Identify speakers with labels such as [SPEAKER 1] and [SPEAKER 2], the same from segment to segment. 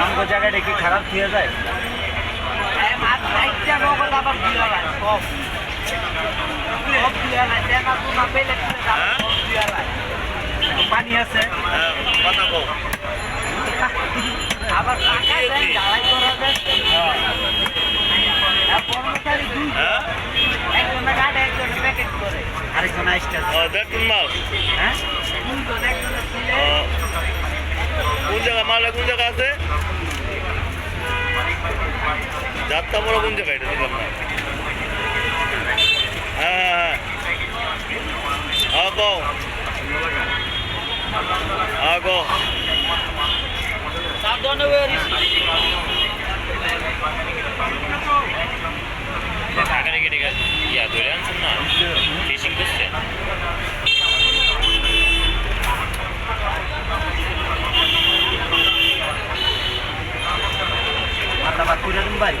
[SPEAKER 1] আমগো জায়গাটা কি খারাপ হয়ে যায়? পানি আছে?
[SPEAKER 2] আবার জ্বালাই করা যায়। কর্মচারী দুই একজনে কাটে একজনে প্যাকেট করে
[SPEAKER 1] আরেকজন আইসটা
[SPEAKER 3] দেখুন মাল।
[SPEAKER 1] হ্যাঁ?
[SPEAKER 3] কোন জায়গা মালটা কোন জায়গা আছে? যাত্রা বড় কোন জায়গা এটা দিলাম না। হ্যাঁ হ্যাঁ হ্যাঁ। কও। হ্যাঁ কও। এখানে কি ঠিক আছে ইয়া ধরে আনছেন না?
[SPEAKER 1] കുരടുംബാരി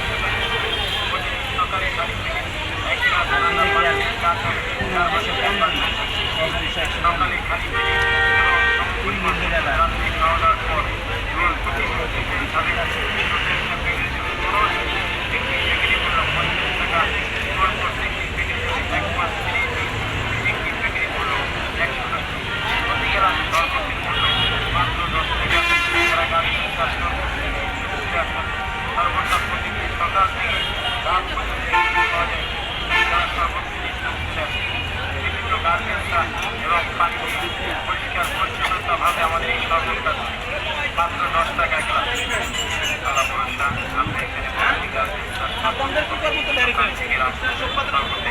[SPEAKER 1] अंदर
[SPEAKER 2] कितना बुक मेरे पे